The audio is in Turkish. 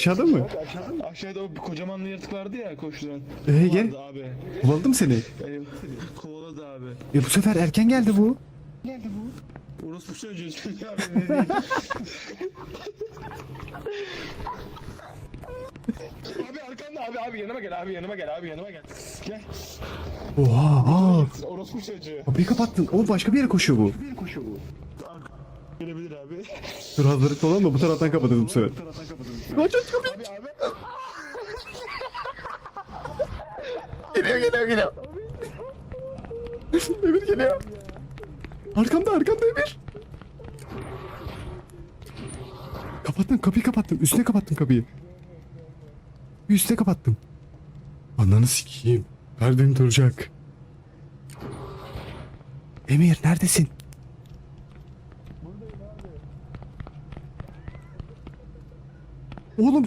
Aşağıda mı? Aşağıda o bir kocaman yaratık vardı ya koşturan. Ee, O gel. Abi. Kovaladım seni. Yani, kovaladı abi. E bu sefer erken geldi bu. Orospu çocuğu abi ne diyeyim. abi arkanda abi abi yanıma gel abi yanıma gel abi yanıma gel. Gel. Oha aa. Orospu çocuğu. Kapıyı kapattın. O başka bir yere koşuyor bu. Gelebilir abi. Dur hazırlıklı olalım da bu taraftan kapatalım bu sefer. Kapıyı. Abi abi. Geliyor geliyor geliyor. Emir geliyor. Arkamda arkamda Emir. Kapattım kapıyı kapattım. Üstüne kapattım kapıyı. Üstüne kapattım. Ananı sikeyim. Perdem duracak. Emir neredesin? Oğlum gel.